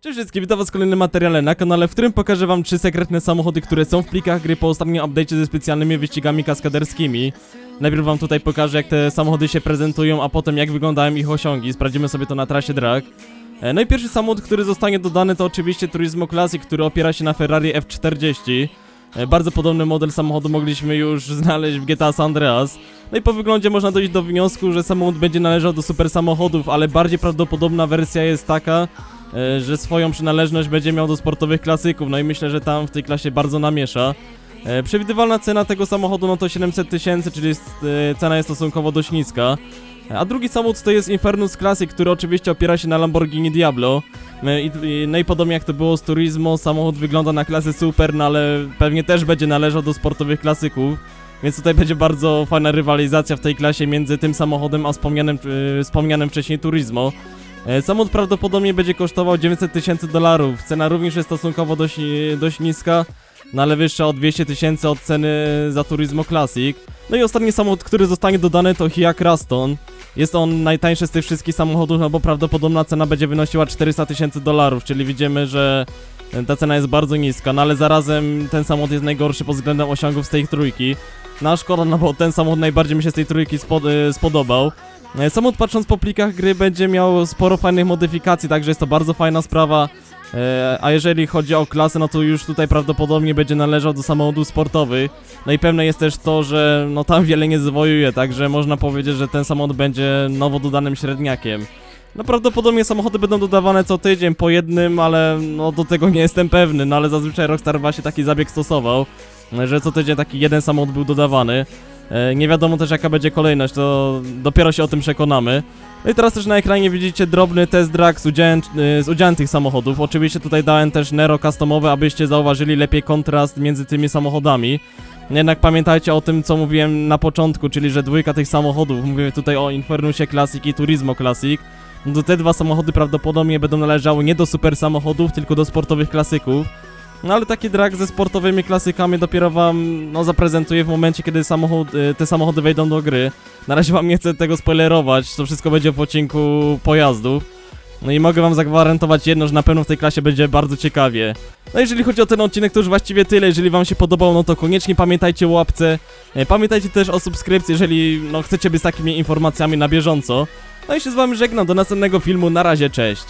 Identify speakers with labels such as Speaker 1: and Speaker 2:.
Speaker 1: Cześć wszystkim, witam was w kolejnym materiale na kanale, w którym pokażę wam trzy sekretne samochody, które są w plikach gry po ostatnim update'cie ze specjalnymi wyścigami kaskaderskimi. Najpierw wam tutaj pokażę jak te samochody się prezentują, a potem jak wyglądają ich osiągi. Sprawdzimy sobie to na trasie drag. E, No i pierwszy samochód, który zostanie dodany to oczywiście Turismo Classic, który opiera się na Ferrari F40. E, Bardzo podobny model samochodu mogliśmy już znaleźć w GTA San Andreas. No i po wyglądzie można dojść do wniosku, że samochód będzie należał do super samochodów, ale bardziej prawdopodobna wersja jest taka, e, że swoją przynależność będzie miał do sportowych klasyków, no i myślę, że tam w tej klasie bardzo namiesza. E, Przewidywalna cena tego samochodu no to 700 tysięcy, czyli jest, cena jest stosunkowo dość niska. A drugi samochód to jest Infernus Classic, który oczywiście opiera się na Lamborghini Diablo. No i podobnie jak to było z Turismo, samochód wygląda na klasę super, no ale pewnie też będzie należał do sportowych klasyków. Więc tutaj będzie bardzo fajna rywalizacja w tej klasie między tym samochodem a wspomnianym, e, wspomnianym wcześniej Turismo. E, Samochód prawdopodobnie będzie kosztował 900 tysięcy dolarów. Cena również jest stosunkowo dość, e, dość niska, no ale wyższa o 200 tysięcy od ceny za Turismo Classic. No i ostatni samochód, który zostanie dodany to Hiak Raston. Jest on najtańszy z tych wszystkich samochodów, no bo prawdopodobna cena będzie wynosiła 400 tysięcy dolarów, czyli widzimy, że e, ta cena jest bardzo niska, no ale zarazem ten samochód jest najgorszy pod względem osiągów z tej trójki. No szkoda, no bo ten samochód najbardziej mi się z tej trójki spod, e, spodobał. E, Samochód patrząc po plikach gry będzie miał sporo fajnych modyfikacji, także jest to bardzo fajna sprawa. E, A jeżeli chodzi o klasę, no to już tutaj prawdopodobnie będzie należał do samochodów sportowych. No i pewne jest też to, że no tam wiele nie zwojuje, także można powiedzieć, że ten samochód będzie nowo dodanym średniakiem. No prawdopodobnie samochody będą dodawane co tydzień po jednym, ale no do tego nie jestem pewny, no ale zazwyczaj Rockstar właśnie taki zabieg stosował, że co tydzień taki jeden samochód był dodawany. E, Nie wiadomo też jaka będzie kolejność, to dopiero się o tym przekonamy. No i teraz też na ekranie widzicie drobny test drag z udziałem, z udziałem tych samochodów. Oczywiście tutaj dałem też Nero customowy, abyście zauważyli lepiej kontrast między tymi samochodami. Jednak pamiętajcie o tym, co mówiłem na początku, czyli że dwójka tych samochodów, mówię tutaj o Infernusie Classic i Turismo Classic, no to te dwa samochody prawdopodobnie będą należały nie do super samochodów, tylko do sportowych klasyków. No ale taki drag ze sportowymi klasykami dopiero wam no, zaprezentuję w momencie, kiedy samochód, y, te samochody wejdą do gry. Na razie wam nie chcę tego spoilerować, to wszystko będzie w odcinku pojazdów. No i mogę wam zagwarantować jedno, że na pewno w tej klasie będzie bardzo ciekawie. No jeżeli chodzi o ten odcinek, to już właściwie tyle. Jeżeli wam się podobał, no to koniecznie pamiętajcie o łapce. E, Pamiętajcie też o subskrypcji, jeżeli no, chcecie być z takimi informacjami na bieżąco. No i się z wami żegnam, do następnego filmu, na razie, cześć.